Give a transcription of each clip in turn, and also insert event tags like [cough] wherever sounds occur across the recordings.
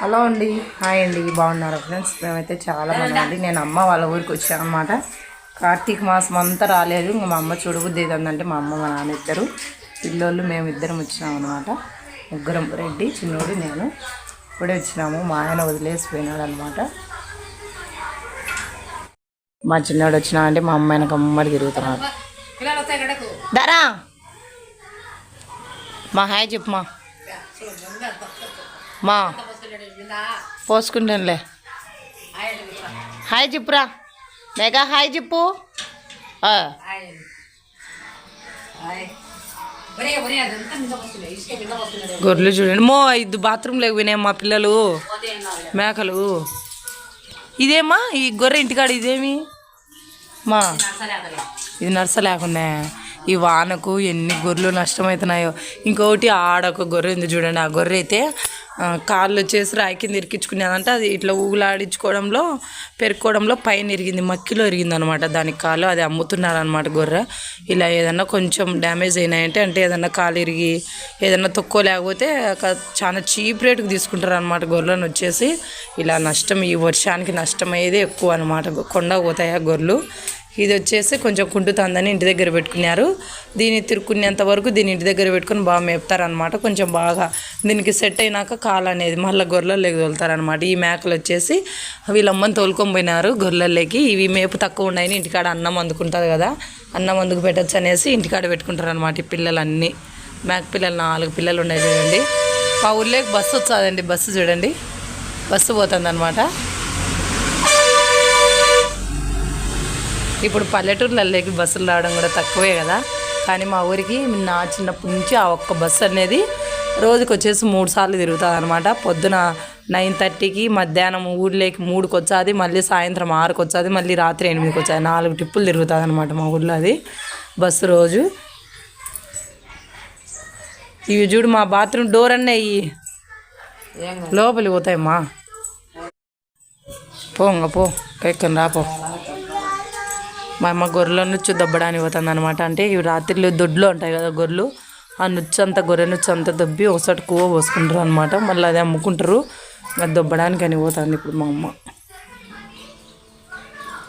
Hello అండి. Hi అండి. బాగున్నారా ఫ్రెండ్స్? మేమైతే చాలా బాగున్నామండి. నేను అమ్మ వాళ్ళ ఊరికి వచ్చాను అనమాట కార్తీక మాసం అంతా రాలేదు. ఇంకా మా అమ్మ చూడబుద్ది ఏదంటే మా అమ్మ మా నాన్న ఇద్దరు. పిల్లోళ్ళు మేము ఇద్దరం వచ్చినాం అనమాట ముగ్గురం. రెడ్డి చిన్నోడు నేను ఇప్పుడే వచ్చినాము. మా ఆయన వదిలేసిపోయినాడు అనమాట మా చిన్నోడు వచ్చినా అంటే మా అమ్మ వెనక అమ్మడి తిరుగుతున్నాడు. దరా! మా హాయ్ చెప్పు మా. మా. పోసుకుంటానులే. హాయ్ చెప్పురా మెగా హాయ్ చెప్పు గొర్రెలు చూడండి. మో ఇది బాత్రూమ్ లేకపోయినాయి మా పిల్లలు. మేకలు. ఇదేమా? ఈ గొర్రె ఇంటికాడ ఇదేమి? మా. ఇది నర్స లేకుండా ఈ వానకు ఎన్ని గొర్రెలు నష్టమవుతున్నాయో ఇంకొకటి ఆడ ఒక గొర్రె ఉంది చూడండి. ఆ గొర్రె అయితే కాళ్ళు వచ్చేసి రాయి కింద ఇరికించుకునేదంటే అది ఇట్లా ఊగులాడించుకోవడంలో పెరుక్కోవడంలో పైన ఇరిగింది మక్కిలో ఇరిగింది అనమాట దానికి కాలు. అది అమ్ముతున్నారు అనమాట గొర్రె. ఇలా ఏదన్నా కొంచెం డ్యామేజ్ అయినాయంటే అంటే ఏదన్నా కాలు ఇరిగి ఏదన్నా తక్కువ లేకపోతే ఒక చాలా చీప్ రేటుకి తీసుకుంటారు అనమాట గొర్రెలను వచ్చేసి. ఇలా నష్టం ఈ వర్షానికి నష్టం అయ్యేది ఎక్కువ అనమాట. కొండ పోతాయి ఆ గొర్రెలు? ఇది వచ్చేసి కొంచెం కుంటుతుందని ఇంటి దగ్గర పెట్టుకున్నారు. దీన్ని తిరుక్కునేంత వరకు దీన్ని ఇంటి దగ్గర పెట్టుకుని బాగా మేపుతారనమాట కొంచెం బాగా దీనికి సెట్ అయినాక కాలు అనేది మళ్ళీ గొర్రెల్లోకి తోలుతారనమాట ఈ మేకలు వచ్చేసి వీళ్ళమ్మని తోలుకొని పోయినారు గొర్రెల్లోకి. ఇవి మేపు తక్కువ ఉన్నాయని ఇంటికాడ అన్నం అందుకుంటుంది కదా అన్నం అందుకు పెట్టచ్చు అనేసి ఇంటికాడ పెట్టుకుంటారనమాట ఈ పిల్లలన్నీ. మేక పిల్లలు నాలుగు పిల్లలు ఉన్నాయి చూడండి. మా ఊళ్ళోకి బస్సు వచ్చాదండి బస్సు చూడండి. బస్సు పోతుంది ఇప్పుడు పల్లెటూర్లలోకి బస్సులు రావడం కూడా తక్కువే కదా. కానీ మా ఊరికి నా చిన్నప్పటి నుంచి ఆ ఒక్క బస్సు అనేది రోజుకి వచ్చేసి మూడు సార్లు తిరుగుతుంది అనమాట పొద్దున నైన్ థర్టీకి మధ్యాహ్నం ఊళ్ళోకి మూడుకి వచ్చాది మళ్ళీ సాయంత్రం ఆరుకి వచ్చాది మళ్ళీ రాత్రి ఎనిమిదికి వచ్చాది. నాలుగు ట్రిప్పులు తిరుగుతుంది అనమాట మా ఊర్లో అది బస్సు రోజు. ఇవి చూడు మా బాత్రూమ్ డోర్ అన్నీ లోపలికి పోతాయమ్మా. పోంగ పో ఎక్కని రాపో మా అమ్మ గొర్రెల నుంచి దొబ్బడానికి పోతుంది అనమాట అంటే ఇవి రాత్రిలో దొడ్లు ఉంటాయి కదా గొర్రెలు ఆ నుచ్చు అంతా గొర్రె నుంచి అంతా దొబ్బి ఒకసారి కూవ పోసుకుంటారు అనమాట మళ్ళీ అది అమ్ముకుంటారు. అది దొబ్బడానికి అని పోతుంది ఇప్పుడు మా అమ్మ.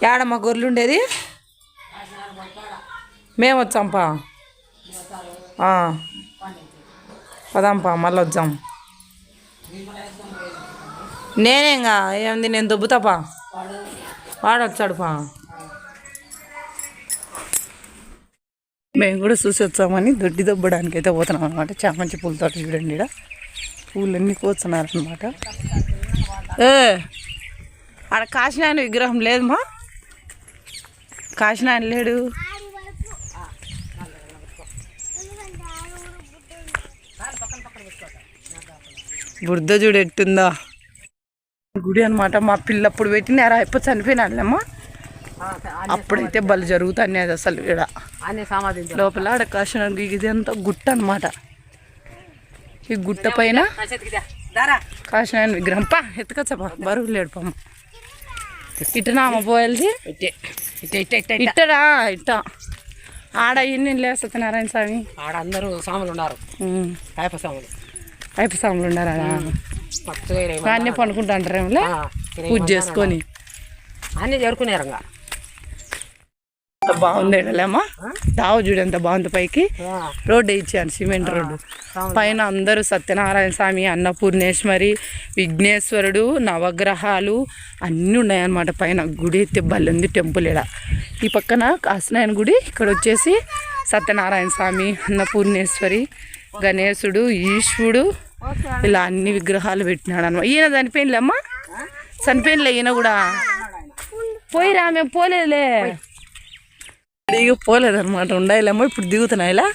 ఏడమ్మా గొర్రెలు ఉండేది? మేము వచ్చాంపా పదాంపా మళ్ళీ వచ్చాం. నేనేగా ఏంది నేను దొబ్బుతాపా వాడొచ్చాడుపా మేము కూడా చూసి వచ్చామని దొడ్డి దొబ్బడానికి అయితే పోతున్నాం అనమాట చామంతి పూలతో చూడండి ఈడ. పూలన్నీ కూర్చున్నారు అనమాట ఏ ఆడ కాశీనాయన విగ్రహం లేదమ్మా కాశీనాయన లేడు. బుర్ద చూడు ఎట్టుందా? గుడి అనమాట మా పిల్లప్పుడు పెట్టినారా? ఎప్పుడు చనిపోయినాడులేమ్మా అప్పుడైతే బలు జరుగుతాయి అది అసలు ఇక్కడ. లోపల ఆడ ఇది అంతా గుట్ట అనమాట ఈ గుట్ట పైన దారా. కాసిన విగ్రహం. పా ఎత్తుకొచ్చపా. బరువు లేడు పమ్మ ఇట్టనా అమ్మ పోయాలి ఇట్టే ఇట్టే ఇట్టే ఇట్టే ఇట్టరా ఇట్ట. ఆడ ఇన్ని లే సత్యనారాయణ స్వామి? ఆడ అందరూ సాములు ఉన్నారు. ఉమ్. కాయప సాములు. అయిపో స్వాములు ఉన్నారా? అంటారేమోలే ఆ, ఇరవై పూజ చేసుకొని. అన్నీ చేరుకున్నారు ఇంకా ఎంత బాగుంది ఏడలేమ్మా తావు చూడు ఎంత బాగుంది పైకి. రోడ్డు ఇచ్చాను సిమెంట్ రోడ్డు. పైన అందరూ సత్యనారాయణ స్వామి అన్నపూర్ణేశ్వరి విఘ్నేశ్వరుడు నవగ్రహాలు అన్నీ ఉన్నాయన్నమాట పైన. గుడి అయితే బల్లుంది టెంపుల్ ఇడ ఈ పక్కన కాసినాయన గుడి ఇక్కడ వచ్చేసి సత్యనారాయణ స్వామి అన్నపూర్ణేశ్వరి గణేశుడు ఈశ్వరుడు ఇలా అన్ని విగ్రహాలు పెట్టినాడు అనమాట ఈయన చనిపోయినలేమ్మా చనిపోయినలే ఈయన కూడా? పోయిరా మేము పోలేదులే. దిగి పోలేదన్నమాట ఉండాలేమో ఇప్పుడు దిగుతున్నాయిలా.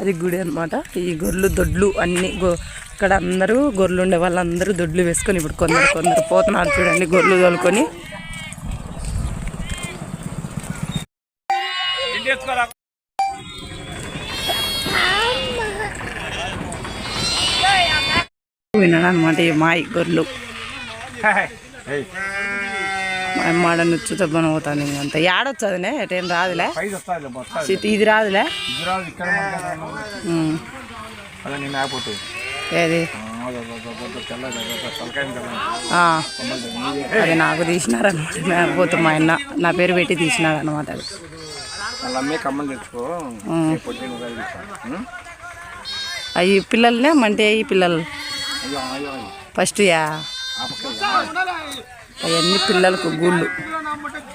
అది గుడి అన్నమాట. ఈ గొర్రెలు దొడ్లు అన్ని గో ఇక్కడ అందరూ గొర్రెలు ఉండే వాళ్ళందరూ దొడ్లు వేసుకొని ఇప్పుడు కొందరు కొందరు పోతున్నారు చూడండి గొర్రెలు తోలుకొని. విన్నాడు అనమాట ఈ మాయి గొర్రెలు. మా అమ్మాడ నుచ్చుతో పని పోతాను ఇంకంత ఏడొచ్చదినే ఎటేం రాదులే ఇది రాదులే? ఏది? అది నాకు తీసినారనమాట మేకపోతే మా ఆయన నా పేరు పెట్టి తీసినాడు అనమాట అది? అవి పిల్లలనే మంటే ఈ పిల్లలు. ఫస్ట్ యా. అవన్నీ పిల్లలకు గూళ్ళు.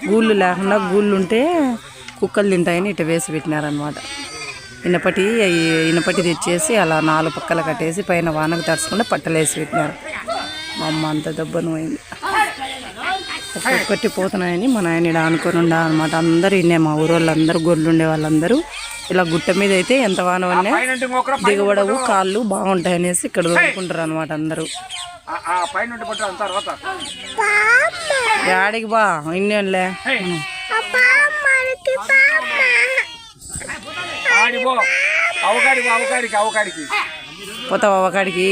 గూళ్ళు లేకుండా గూళ్ళు ఉంటే కుక్కలు తింటాయని ఇటు వేసి పెట్టినారనమాట ఇనపటి అవి ఇనపటి తెచ్చేసి అలా నాలుగు పక్కల కట్టేసి పైన వానకు తడుచుకుంటే పట్టలేసి పెట్టినారు. మా అమ్మ అంత దెబ్బను పోయింది ఒక్కొక్కటి పోతున్నాయని మా నాయన ఈడ అనుకుని ఉండ అనమాట అందరూ ఇన్నే మా ఊరు వాళ్ళందరూ గొర్రెలు ఉండే వాళ్ళందరూ. ఇలా గుట్ట మీద అయితే ఎంత వాన ఇంకొకరు దిగబడవు కాళ్ళు బాగుంటాయి అనేసి ఇక్కడ దొరుకుంటారు అనమాట అందరూ. యాడికి బా ఇన్నేళ్ళే. ఆడిపో అవకాడికి అవకాడికి అవకాడికి. పోతావా ఒకడికి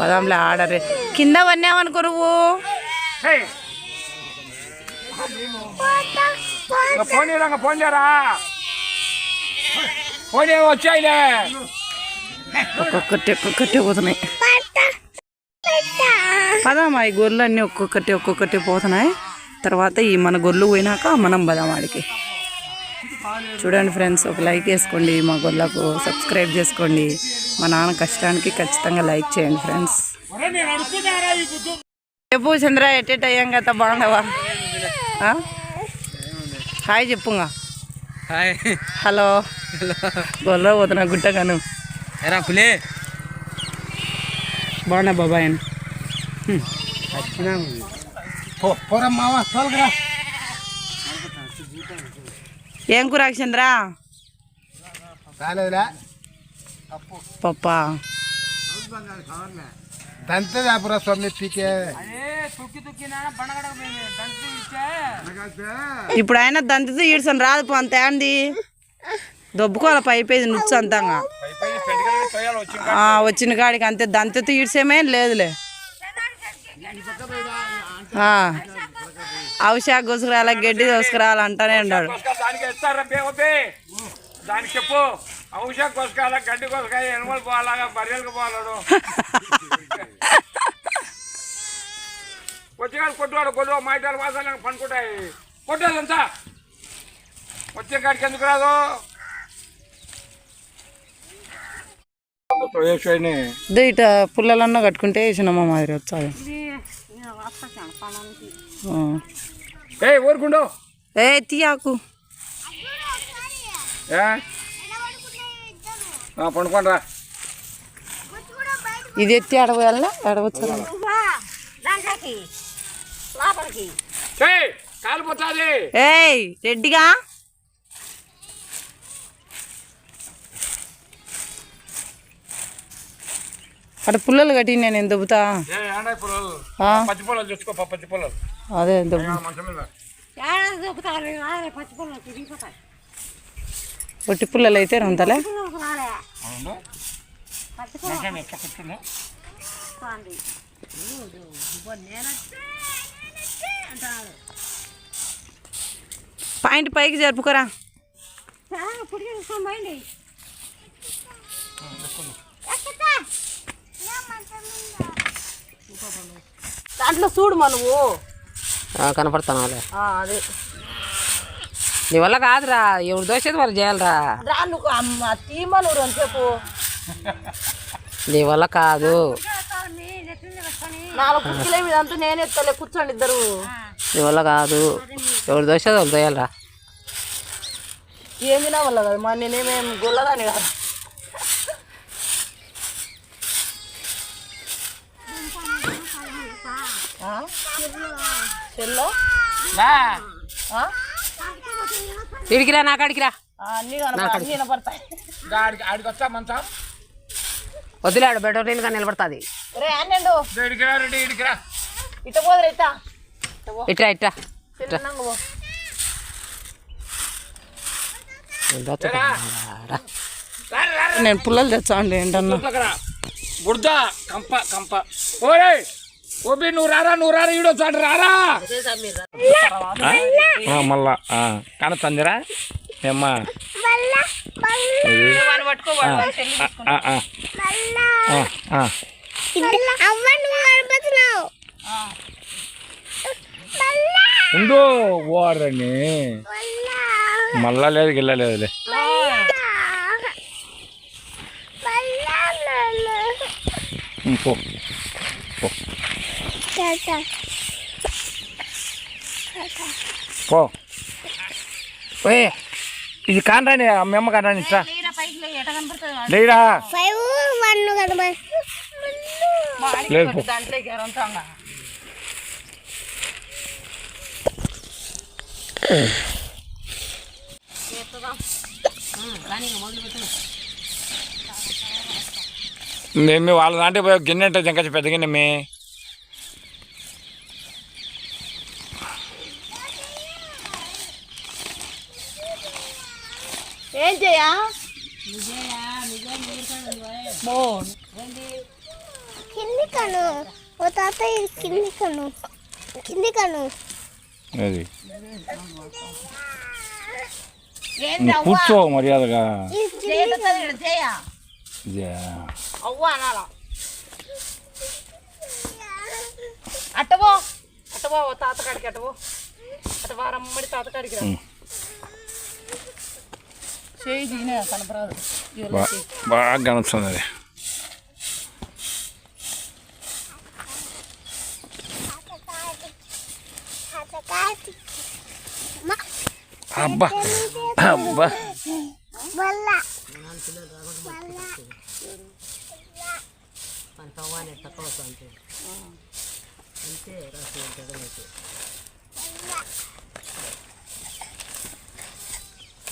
పదాంలే ఆడరే. కింద పన్నావనుకో నువ్వు. ఫోన్ చేయరా ఫోన్ చేయరా. ఒక్కొక్కటి ఒక్కొక్కటి పోతున్నాయి. పదామా ఈ గొర్రెలు అన్నీ ఒక్కొక్కటి ఒక్కొక్కటి పోతున్నాయి. తర్వాత ఈ మన గొర్రెలు పోయినాక మనం పదాం ఆడికి. చూడండి ఫ్రెండ్స్ ఒక లైక్ వేసుకోండి మా గొర్రెలకు సబ్స్క్రైబ్ చేసుకోండి. మా నాన్న కష్టానికి ఖచ్చితంగా లైక్ చేయండి ఫ్రెండ్స్. చెప్పు చంద్ర ఎట్టేట అయ్యాం కదా బాగుండవా? హాయ్ చెప్పుగా. హాయ్. హలో. గొర్రె పోతున్నా గుట్టగాను. ఎరా పులే బాగున్నా బాబాయ్ ఏం కూర చంద్ర పప్పా. దంతే దాపురా స్వామి పీకే. ఇప్పుడు అయినా దంతితో ఈడ్సని రాదు పో అంత ఏంది దొబ్బుకోవాలి పైపోయింది నుచ్చు అంతంగా. వచ్చిన కాడికి అంతే దంతితో ఈడ్సేమే లేదులే. అవశాఖ కోసుకురాల గడ్డి కోసుకురావాలి అంటానే ఉన్నాడు. దానికి చెప్పు. ఔషధ కోసకాల గడ్డి కోసకాయ ఎనుమలు పోవాలాగా బర్రెలకు పోవాలడు [laughs] వచ్చేకాడు కొట్టువాడు కొట్టు మాయిటాలు వాసాలు పనుకుంటాయి. కొట్టేదంతా వచ్చే కాడికి ఎందుకు రాదు? ఇట పుల్లలన్నా కట్టుకుంటే చిన్నమ్మ మాదిరి వచ్చాది. ఏ ఊరుకుండు. ఏ తీయాకు. ఏ? పండుకోండిరా. ఇది ఎత్తి ఆడపోయాలనా ఆడవచ్చు ఏయ్ రెడ్డిగా. అటు పుల్లలు కట్టి నేను దొబ్బుతా. అదే దొబ్బు. ఒట్టి పుల్లలు అయితే రంతలే. మంచం ఎట్లా కూర్చున్నా పాయింట్ పైకి జరుపుకోరా. దాంట్లో చూడు మా నువ్వు. కనపడతాను అదే. నీ వల్ల కాదురా ఎవరు దోసేది వాళ్ళు చేయాలరా రా నువ్వు అమ్మ తీమా నువ్వు అంతసేపు. నీ వల్ల కాదు. నేను కూర్చోండి ఇద్దరు. నీ వల్ల కాదు. ఎవరు దోసేది వాళ్ళు చేయాలరా ఏమి నా వల్ల కదా మా నేనేమేం గొల్లదాని కాదు? చెల్లో? ఇడికిరా నా కాడికిరా. అన్నీ కనపడ అన్నీ వినపడతాయి. ఆడికి ఆడికి వచ్చా మంచం? వదిలేడు బెటర్ నేను కానీ నిలబడుతుంది. ఇట్రా ఇట్రా. నేను పుల్లలు తెచ్చా అండి ఏంటన్నా? బుడద కంప కంప. ఓరే ఓపి నువ్వు రారా నువ్వు రారా ఈడో చాటు రారా. మళ్ళా ఆ. కనతందిరా ఏమ్మా? ఉండు ఓరని మళ్ళా. లేదు గిల్ల లేదులే. ఉం, పో. పో. ఓయ్ ఇది కానరాని అమ్మ కానరాని ఇట్లా లేరా లేదు మేము వాళ్ళ దాంట్లో పోయి గిన్నె అంటే ఇంకా పెద్ద గిన్నె మే ఏం చేయా మో కింది కను. ఓ తాత ఇది కింది కను. కింది కను. అది కూర్చో మర్యాదగా. అట్టవో అట్టవో తాత కాడికి అట్టవో అట వారమ్మడి తాత కాడికి. చేయి దీనే కనపరాదు బాగా కనొస్తుంది అది. Abah. Abah. Bola.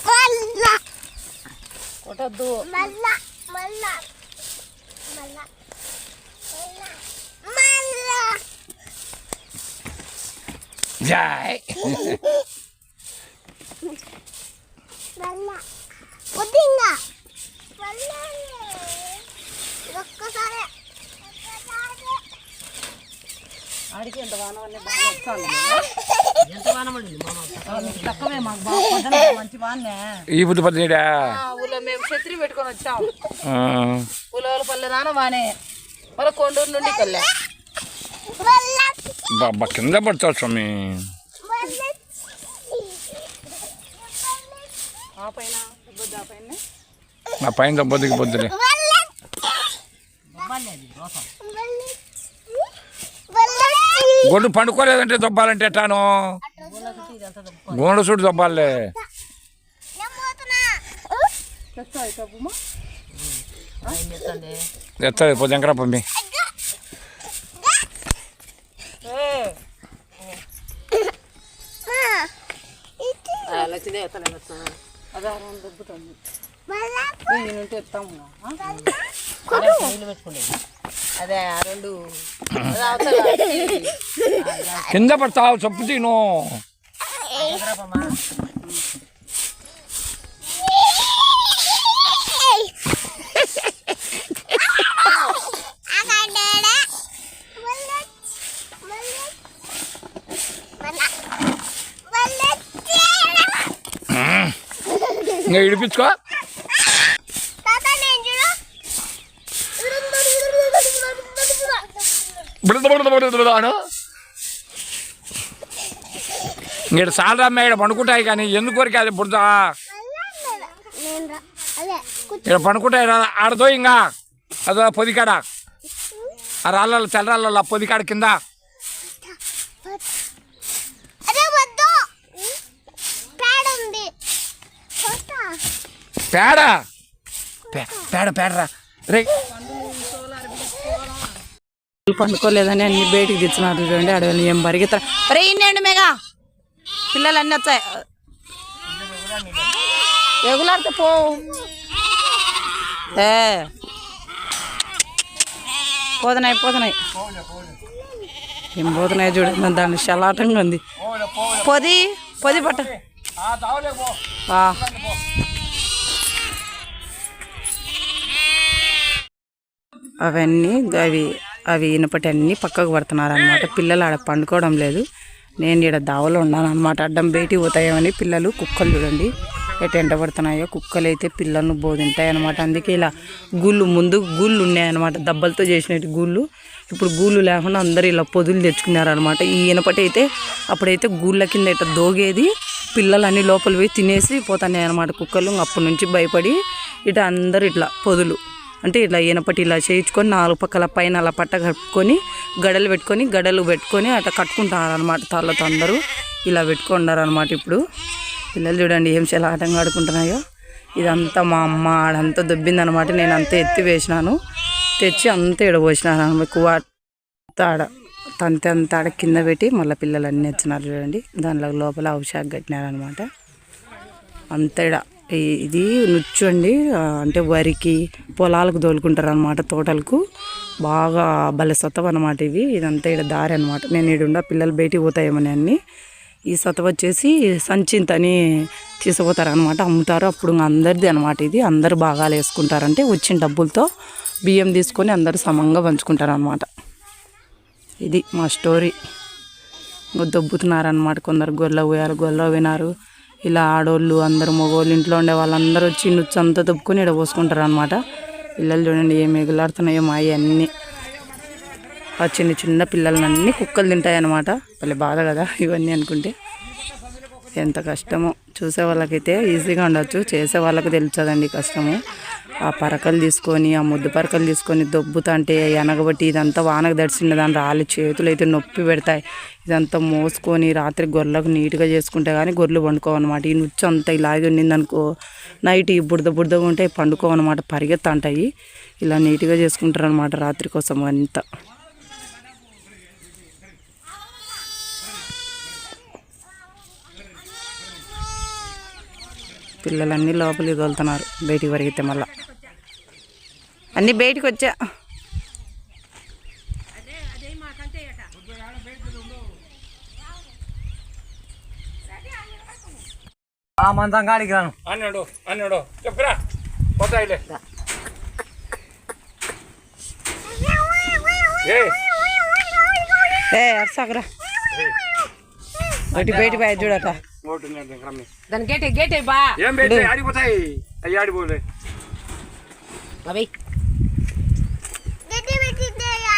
Bola. Kota dua. Bola. Bola. Bola. Yeah. [laughs] ఒక్కసారి. ఎంత వాన తక్కువే మాకు మంచి వాన్నే. ఈ బుద్ధి పద్దీడా ఊళ్ళో మేము ఛత్రి పెట్టుకొని వచ్చాం. ఉలవల పల్లె దాన వానే. వాళ్ళ కొండూరు నుండి కల్లే కింద పడతావు స్వామి మల్ల ఆ పైన ఇబ్బంది ఆ పైన నా పైన దెబ్బతికి పొద్దులే గొడ్డు పండుకోలేదంటే దొబ్బాలంటే ఎట్టాను? గోండు చూడు దొబ్బాలే. ఎత్తది పో ఎంకరా పంపి. లచ్చిదే ఎత్తలేదు అదే దొబ్బుతుంది నుండి ఎత్తాము అదే ఆ రెండు కింద పడతావు చప్పు తిను. ఇంకా ఇడిపించుకో. అను ఇక్కడ సాలరా ఇక్కడ పండుకుంటాయి కానీ ఎందుకు వరకు అది బుడతా ఇక్కడ పండుకుంటాయి ఆడదో ఇంకా అదో పొదికాడ ఆ రాళ్ళ తెల్లరాళ్ళ పొదికాడ కింద పేడ పేడ పేడ పేడరా రే పండుకోలేదని అన్ని బయటికి తెచ్చినారు చూడండి అడవిలో ఏం పరిగెత్తారు. అరే ఇన్నండి మేఘా? పిల్లలు అన్నీ వచ్చాయి. ఎగులాడితే పో. ఏ. పోతున్నాయి పోతున్నాయి. ఏం పోతున్నాయి చూడండి దాన్ని చలాటంగా ఉంది. పొది పొది పట్ట. అవన్నీ అవి అవి ఇనపటన్నీ పక్కకు పడుతున్నారు అనమాట పిల్లలు ఆడ పండుకోవడం లేదు. నేను ఈడ దావలో ఉన్నాను అనమాట అడ్డం బయటికి పోతాయేమని పిల్లలు కుక్కలు చూడండి. ఎటు ఎంట పడుతున్నాయో కుక్కలు అయితే పిల్లలను బోధింటాయి అనమాట అందుకే ఇలా గూళ్ళు ముందు గూళ్ళు ఉన్నాయన్నమాట. దెబ్బలతో చేసినట్టు గూళ్ళు. ఇప్పుడు గూళ్ళు లేకుండా అందరూ ఇలా పొదులు తెచ్చుకున్నారనమాట ఈ ఇనపటైతే అప్పుడైతే గూళ్ళ కింద ఇట్లా దోగేది పిల్లలన్నీ లోపల పోయి తినేసి పోతున్నాయి అనమాట కుక్కలు అప్పటి నుంచి భయపడి ఇట అందరు ఇట్లా పొదులు. అంటే ఇలా ఈనపట్టి ఇలా చేయించుకొని నాలుగు పక్కల పైన అలా పట్ట కట్టుకొని గడలు పెట్టుకొని గడలు పెట్టుకొని అట్లా కట్టుకుంటారు అనమాట తాళ్ళతో అందరూ. ఇలా పెట్టుకున్నారు ఇప్పుడు. పిల్లలు చూడండి ఏం చాలా ఆటంగా ఆడుకుంటున్నాయో. ఇదంతా మా అమ్మ ఆడంతా దొబ్బిందనమాట నేను అంతా ఎత్తి వేసినాను. తెచ్చి అంతా ఎడబోసినాను అనమాట కువ ఆడ తంతి అంత ఆడ కింద పెట్టి మళ్ళీ పిల్లలు అన్నీ వచ్చినారు చూడండి. దానిలో లోపల ఔషధ కట్టినారనమాట అంతేడా ఇది నుచ్చు అండి అంటే వరికి పొలాలకు దోలుకుంటారు అనమాట తోటలకు. బాగా భలే సతవ అనమాట ఇవి. ఇదంతా ఇక్కడ దారి అనమాట నేను ఈడుండా పిల్లలు బయటికి పోతాయేమని అన్ని. ఈ సతవ వచ్చేసి సంచింతని తీసుకుపోతారు అనమాట అమ్ముతారు. అప్పుడు అందరిది అనమాట ఇది. అందరు భాగాలు వేసుకుంటారంటే వచ్చిన డబ్బులతో బియ్యం తీసుకొని అందరూ సమంగా పంచుకుంటారు అనమాట ఇది మా స్టోరీ. దొబ్బుతున్నారనమాట కొందరు గొల్ల పోయారు గొల్ల వినారు ఇలా ఆడోళ్ళు అందరు మగవాళ్ళు ఇంట్లో ఉండే వాళ్ళందరూ వచ్చి నుచ్చు అంతా తప్పుకొని ఇక్కడ పోసుకుంటారు అనమాట పిల్లలు చూడండి ఏం ఎగులాడుతున్నాయో మా అన్నీ. ఆ చిన్న చిన్న పిల్లలన్నీ కుక్కలు తింటాయి అనమాట బాధ కదా ఇవన్నీ అనుకుంటే. ఎంత కష్టమో. చూసే వాళ్ళకైతే ఈజీగా ఉండొచ్చు. చేసే వాళ్ళకి తెలుస్తుందండి కష్టము. ఆ పరకలు తీసుకొని ఆ ముద్దు పరకలు తీసుకొని దొబ్బుతంటే ఎనగబట్టి ఇదంతా వానకు దడిచిన దాని రాలి చేతులు అయితే నొప్పి పెడతాయి. ఇదంతా మోసుకొని రాత్రి గొర్రెలకు నీట్గా చేసుకుంటే కానీ గొర్రెలు పండుకోవన్నమాట. ఈ నుచ్చు అంతా ఇలాగే ఉండిందనుకో నైట్ ఈ బుడద బుడదగా ఉంటే పండుకోవన్నమాట. పరిగెత్తంటాయి. ఇలా నీట్గా చేసుకుంటారు అనమాట రాత్రి కోసం అంతా. పిల్లలన్నీ లోపలికి తోలుతున్నారు. బయటికి పరిగితే మళ్ళా. అన్నీ బయటికి వచ్చా. ఆ మంచం కాడికి రాను. అన్నాడు అన్నాడు. చెప్పురా పోతాయిలే ఏ అర్సాకరా బయట బయట చూడట. దాని గేట్ గేట్ బా. ఏం పెట్టి ఆడిపోతాయి. అయ్యి ఆడిపోలే.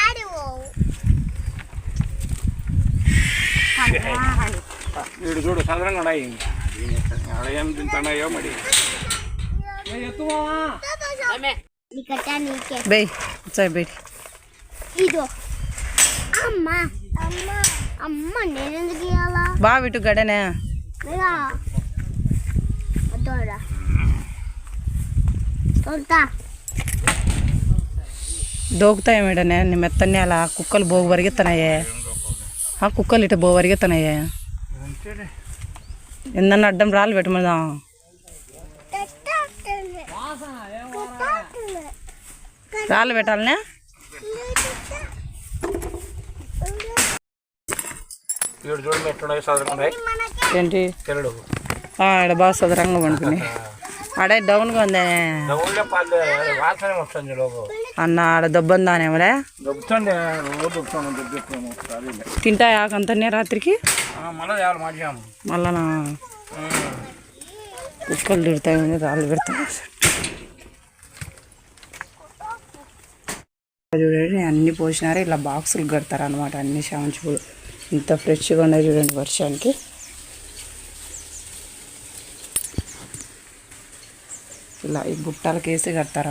ఆడివో వీడు చూడు సాధారణంగా ఉన్నాయి. ఆడ ఏం తింటున్నాయో మరి. నీకట్టా నీకే బాగా ఇటు గడనే లేదా వద్దోరా తోలుతా దోకుతాయి మేడనే నీ మెత్తనే అలా కుక్కలు బోగు పరిగెత్తనాయే ఆ కుక్కలు ఇటు బో పరిగెత్తనాయే ఎందన్న అడ్డం రాళ్ళు పెట్టమదా రాళ్ళు పెట్టాలనే? చూడండి ఎట్లున్నాయి ఏంటి? తెల్లడు ఆ, ఈడ బాగా సదరంగా పండుకుని ఆడే డౌన్గా ఉందే. అన్న ఆడ దొబ్బందానేమలే తింటాయి ఆకంతనే రాత్రికి? మళ్ళీ కుక్కలు తిడతాయి రాళ్ళు పెడతాయి. చూడండి అన్ని పోసినారు ఇలా బాక్సులు కడతారు అనమాట అన్ని శాంచి పూలు ఇంత ఫ్రెష్గా ఉన్నాయి చూడండి వర్షానికి. ఇలా ఈ బుట్టలకి వేసి కడతారు